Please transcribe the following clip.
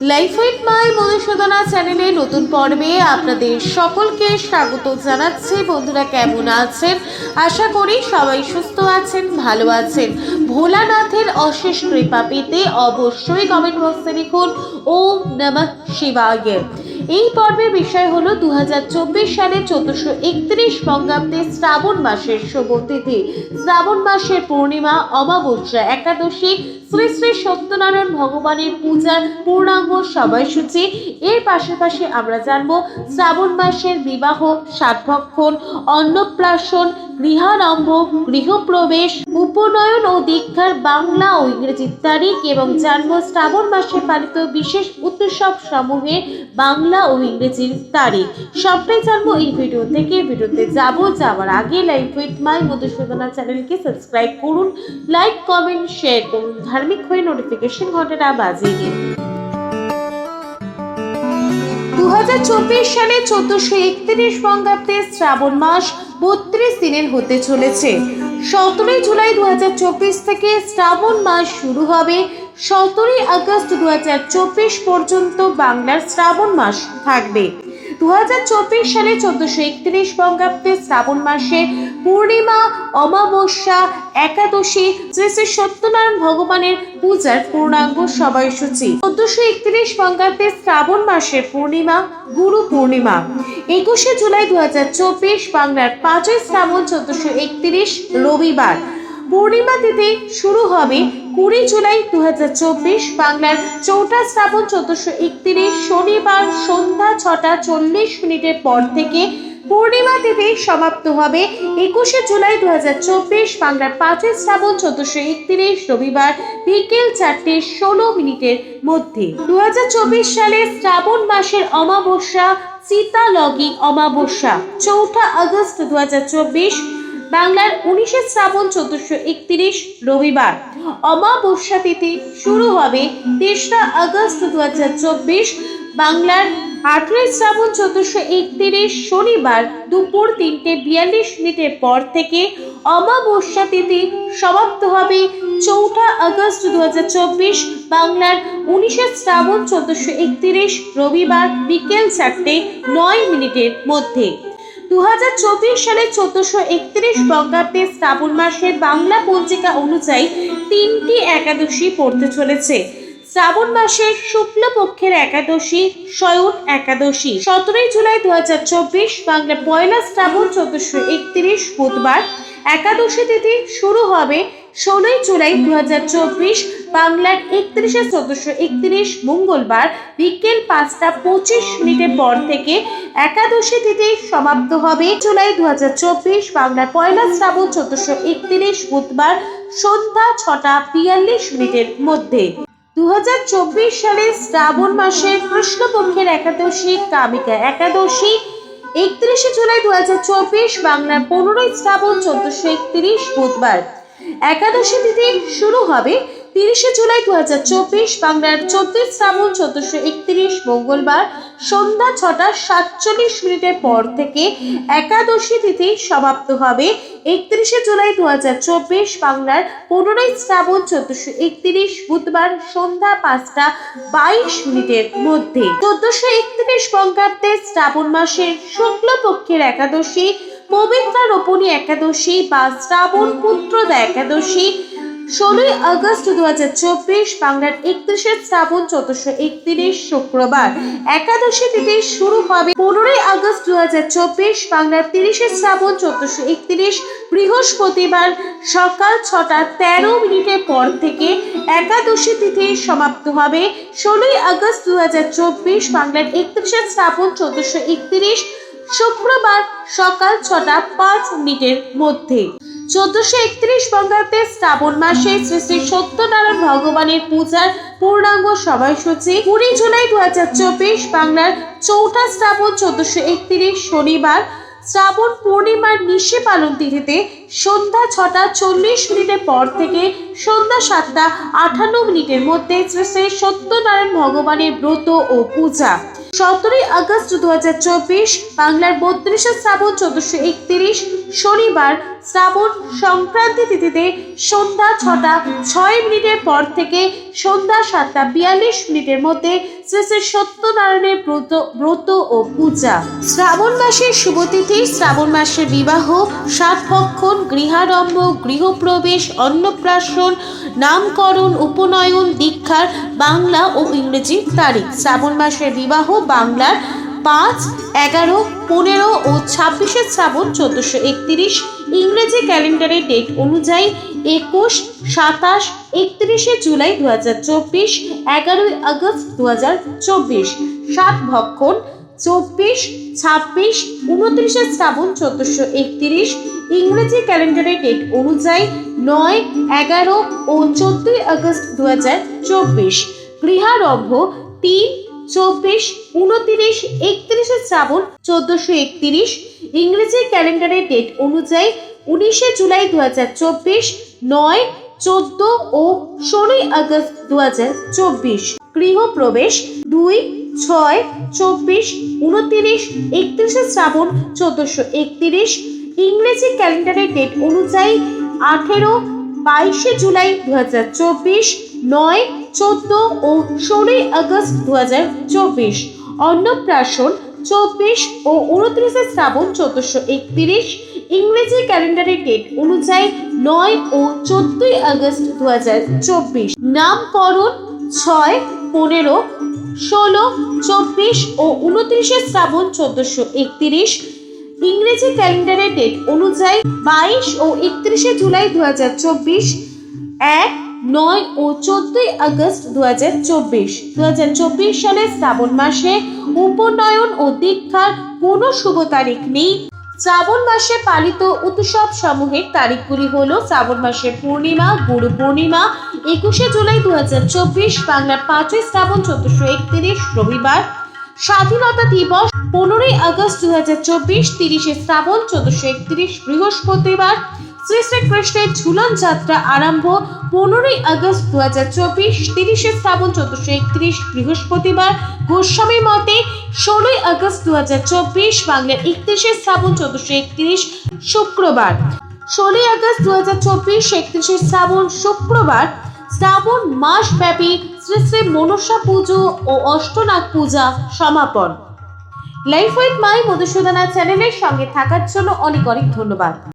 Life with my Madhusudana চ্যানেলে নতুন পর্বে আপনাদের সকলকে স্বাগত জানাচ্ছি। বন্ধুরা কেমন আছেন? আশা করি সবাই সুস্থ আছেন, ভালো আছেন। ভোলানাথের অশেষ কৃপা পেতে অবশ্যই কমেন্ট বক্সে লিখুন, ওম নমঃ শিবায়। এই পর্বের বিষয় হলো দু সালে চোদ্দশো একত্রিশ বঙ্গাব্দে শ্রাবণ মাসের শুভ তিথি। শ্রাবণ মাসের পূর্ণিমা, অমাবস্যা একাদশী, শ্রী শ্রী সত্যনারায়ণ ভগবানের পূজার পূর্ণাঙ্গ সময়সূচি। এর পাশাপাশি আমরা জানব শ্রাবণ মাসের বিবাহ সাতভক্ষণ অন্নপ্রাশন গৃহারম্ভ, গৃহপ্রবেশ, উপনয়ন ও দীক্ষার বাংলা ও ইংরেজি তারিখ এবং জানব শ্রাবণ মাসে পালিত বিশেষ উৎসব সমূহের বাংলা ও ইংরেজির তারিখ। সবটাই জানব এই ভিডিও থেকে। ভিডিওতে যাব, যাওয়ার আগে লাইফ উইথ মাই মধুসূদনা চ্যানেলকে সাবস্ক্রাইব করুন, লাইক, কমেন্ট, শেয়ার করুন। ধার্মিক হয়ে নোটিফিকেশন ঘন্টাটা বাজিয়ে দিন। দু হাজার চব্বিশ সালে চোদ্দশো একত্রিশ বঙ্গাব্দে শ্রাবণ মাস বত্রিশ দিনের হতে চলেছে। সতেরোই জুলাই দু হাজার চব্বিশ থেকে শ্রাবণ মাস শুরু হবে। সতেরোই আগস্ট দুহাজার চব্বিশ পর্যন্ত বাংলার শ্রাবণ মাস থাকবে। সালে চোদ্দশো একত্রিশ বঙ্গাব্দে শ্রাবণ মাসে পূর্ণিমা, অমাবস্যা, একাদশী, শ্রী শ্রী সত্যনারায়ণ ভগবানের পূজার পূর্ণাঙ্গ সময়সূচি চোদ্দশো একত্রিশ বঙ্গাব্দে শ্রাবণ মাসের পূর্ণিমা, গুরু পূর্ণিমা। একুশে জুলাই দু হাজার চব্বিশ বাংলার পাঁচই শ্রাবণ চোদ্দশো একত্রিশ রবিবার। পূর্ণিমা তিথি শুরু হবে কুড়ি জুলাই দু হাজার চব্বিশ বাংলার চৌঠা শ্রাবণ চোদ্দশো একত্রিশ শনিবার সন্ধ্যা ছটা চল্লিশ মিনিটের পর থেকে পূর্ণিমা তিথি সমাপ্ত হবে একুশে জুলাই দু বাংলার পাঁচই শ্রাবণ চোদ্দশো একত্রিশ রবিবার বিকেল চারটে ষোলো মিনিটের মধ্যে। দু হাজার চব্বিশ সালে শ্রাবণ মাসের অমাবস্যা লগি অমাবস্যা, চৌঠা আগস্ট দু হাজার চব্বিশ বাংলার উনিশে শ্রাবণ চোদ্দশো একত্রিশ রবিবার। অমাবস্যা তিথি শুরু হবে তেসরা আগস্ট দু হাজার চব্বিশ। বাংলার আঠেরোই শ্রাবণ চোদ্দশো একত্রিশ শনিবার দুপুর তিনটে বিয়াল্লিশ মিনিটের পর থেকে অমাবস্যা তিথি সমাপ্ত হবে চৌঠা আগস্ট দু হাজার চব্বিশ। বাংলার উনিশে শ্রাবণ চোদ্দশো একত্রিশ রবিবার বিকেল চারটে নয় মিনিটের মধ্যে। দু হাজার চব্বিশ সালে চোদ্দশো একত্রিশ বঙ্গাব্দে শ্রাবণ মাসের বাংলা পঞ্জিকা অনুযায়ী তিনটি একাদশী পড়তে চলেছে। শ্রাবণ মাসের শুক্লপক্ষের একাদশী শয়ন একাদশী। সতেরোই জুলাই দু হাজার চব্বিশ বাংলা পয়লা শ্রাবণ চোদ্দশো একত্রিশ বুধবার একাদশী তিথি শুরু হবে ষোলোই জুলাই দু হাজার চব্বিশ বাংলার একত্রিশে চোদ্দশো একত্রিশ মঙ্গলবার বিকেল পাঁচটা পঁচিশ মিনিটের পর থেকে একাদশী তিথি সমাপ্ত হবে। জুলাই দু বাংলার পয়লা শ্রাবণ চোদ্দশো একত্রিশ বুধবার সন্ধ্যা ছটা বিয়াল্লিশ মিনিটের মধ্যে। দু সালে শ্রাবণ মাসের কৃষ্ণপক্ষের একাদশী, কামিকা একাদশী। একত্রিশে জুলাই দু হাজার চব্বিশ বাংলার পনেরোই শ্রাবণ চোদ্দশো একত্রিশ বুধবার। একাদশী তিথি শুরু হবে তিরিশে জুলাই দু হাজার চব্বিশ বাংলার চোদ্দই শ্রাবণ চোদ্দশো একত্রিশ মঙ্গলবার সন্ধ্যা ছটা সাতচল্লিশ মিনিটের পর থেকে একাদশী তিথি সমাপ্ত হবে। একত্রিশে জুলাই দু হাজার চব্বিশ বাংলার পনেরোই শ্রাবণ চোদ্দশো একত্রিশ বুধবার সন্ধ্যা পাঁচটা বাইশ মিনিটের মধ্যে। চোদ্দশো একত্রিশ বঙ্গাব্দে শ্রাবণ মাসের শুক্লপক্ষের একাদশী, পবিত্রা রোপণী একাদশী বা শ্রাবণ পুত্রদা একাদশী ষোলোই আগস্ট দু হাজার চব্বিশ, বাংলার একত্রিশের শ্রাবণ চোদ্দশো একত্রিশ, শুক্রবার। একাদশী তিথি শুরু হবে পনেরোই আগস্ট দু হাজার চব্বিশ, বাংলার তিরিশে শ্রাবণ চোদ্দশো একত্রিশ, বৃহস্পতিবার সকাল ছটা তেরো মিনিটের পর থেকে একাদশী তিথি সমাপ্ত হবে। ষোলোই আগস্ট দু হাজার চব্বিশ, বাংলার একত্রিশে শ্রাবণ চোদ্দশো একত্রিশ, শুক্রবার সকাল ছটা পাঁচ মিনিটের মধ্যে। চোদ্দশো একত্রিশ বঙ্গাব্দে শ্রাবণ মাসে শ্রী শ্রী সত্যনারায়ণ ভগবানের পূজার পূর্ণাঙ্গ সময়সূচি কুড়ি জুলাই দু হাজার চব্বিশ বাংলার চৌঠা শ্রাবণ চোদ্দশো একত্রিশ শনিবার। শ্রাবণ পূর্ণিমার নিশে পালন তিথিতে সন্ধ্যা ছটা চল্লিশ মিনিটের পর থেকে সন্ধ্যা সাতটা আটান্ন মিনিটের মধ্যে শ্রী শ্রী সত্যনারায়ণ ভগবানের ব্রত ও পূজা। সতেরোই আগস্ট দু হাজার চব্বিশ বাংলার বত্রিশে শ্রাবণ চোদ্দশো একত্রিশ শনিবার শ্রাবণ সংক্রান্তি তিথিতে সন্ধ্যা ছটা, ছয় মিনিটের পর থেকে সন্ধ্যা সাতটা, বিয়াল্লিশ মিনিটের মধ্যে শ্রী শ্রী সত্যনারায়ণের ব্রত ব্রত ও পূজা। শ্রাবণ মাসের শুভতিথি শ্রাবণ মাসের বিবাহ সাতভক্ষণ গৃহারম্ভ, গৃহপ্রবেশ, অন্নপ্রাশন, নামকরণ, উপনয়ন, দীক্ষার বাংলা ও ইংরেজি তারিখ। শ্রাবণ মাসের বিবাহ বাংলার পাঁচ, এগারো, পনেরো ও ছাব্বিশে শ্রাবণ চোদ্দোশো একত্রিশ ইংরেজি ক্যালেন্ডারের ডেট অনুযায়ী একুশ, সাতাশ, একত্রিশে জুলাই দু হাজার চব্বিশ, এগারোই আগস্ট দু হাজার চব্বিশ, সাত ভক্ষণ, চব্বিশ, ছাব্বিশ, উনত্রিশে শ্রাবণ চোদ্দোশো একত্রিশ, ইংরেজি ক্যালেন্ডারের ডেট অনুযায়ী নয়, এগারো ও চোদ্দই আগস্ট দু হাজার চব্বিশ, গৃহারম্ভ তিন, চব্বিশ, উনত্রিশ, একত্রিশে শ্রাবণ চোদ্দশো একত্রিশ ইংরেজি ক্যালেন্ডারের ডেট অনুযায়ী উনিশে জুলাই দু হাজার চব্বিশ, নয়, চোদ্দ ও ষোলোই আগস্ট দু হাজার চব্বিশ। গৃহপ্রবেশ, দুই, ছয়, চব্বিশ, উনত্রিশ, একত্রিশে শ্রাবণ, চোদ্দশো একত্রিশ। ইংরেজি ক্যালেন্ডারের ডেট অনুযায়ী আঠেরো, বাইশে জুলাই দু হাজার চব্বিশ, নয়, চোদ্দ ও ষোলোই আগস্ট দু হাজার চব্বিশ। অন্নপ্রাশন চব্বিশ ও উনত্রিশে শ্রাবণ চোদ্দশো একত্রিশ ইংরেজি ক্যালেন্ডারের ডেট অনুযায়ী নয় ও চোদ্দই আগস্ট দু হাজার চব্বিশ নামকরণ ছয়, পনেরো, ষোলো, চব্বিশ ও উনত্রিশে শ্রাবণ চোদ্দশো একত্রিশ। ইংরেজি ক্যালেন্ডারের ডেট অনুযায়ী বাইশ ও একত্রিশে জুলাই দু হাজার চব্বিশ। এক নয় ও চোদ্দই আগস্ট দু হাজার চব্বিশ। দু হাজার চব্বিশ সালের শ্রাবণ মাসে উপনয়ন ও দীক্ষার কোনো শুভ তারিখ নেই। শ্রাবণ মাসে পালিত উৎসব সমূহের তারিখগুলি হল শ্রাবণ মাসের পূর্ণিমা, গুরু পূর্ণিমা, একুশে জুলাই দু হাজার চব্বিশ বাংলার পাঁচই শ্রাবণ চোদ্দশো একত্রিশ, রবিবার। স্বাধীনতা দিবস পনেরোই আগস্ট দু হাজার চব্বিশ, তিরিশে শ্রাবণ চোদ্দশো একত্রিশ, বৃহস্পতিবার। শ্রী শ্রীকৃষ্ণের ঝুলন যাত্রা আরম্ভ পনেরোই আগস্ট দু হাজার চব্বিশ, তিরিশে শ্রাবণ চোদ্দশো একত্রিশ, বৃহস্পতিবার। গোস্বামী মতে ষোলোই আগস্ট দু হাজার চব্বিশ, বাংলার একত্রিশে শ্রাবণ চোদ্দশো একত্রিশ, শুক্রবার। ষোলোই আগস্ট দু হাজার চব্বিশ, একত্রিশে শ্রাবণ শুক্রবার। শ্রাবণ মাসব্যাপী শ্রী শ্রী মনসা পুজো ও অষ্টনাগ পূজা সমাপন। লাইফ উইথ মাই মধুসূদনা চ্যানেলের সঙ্গে থাকার জন্য অনেক অনেক ধন্যবাদ।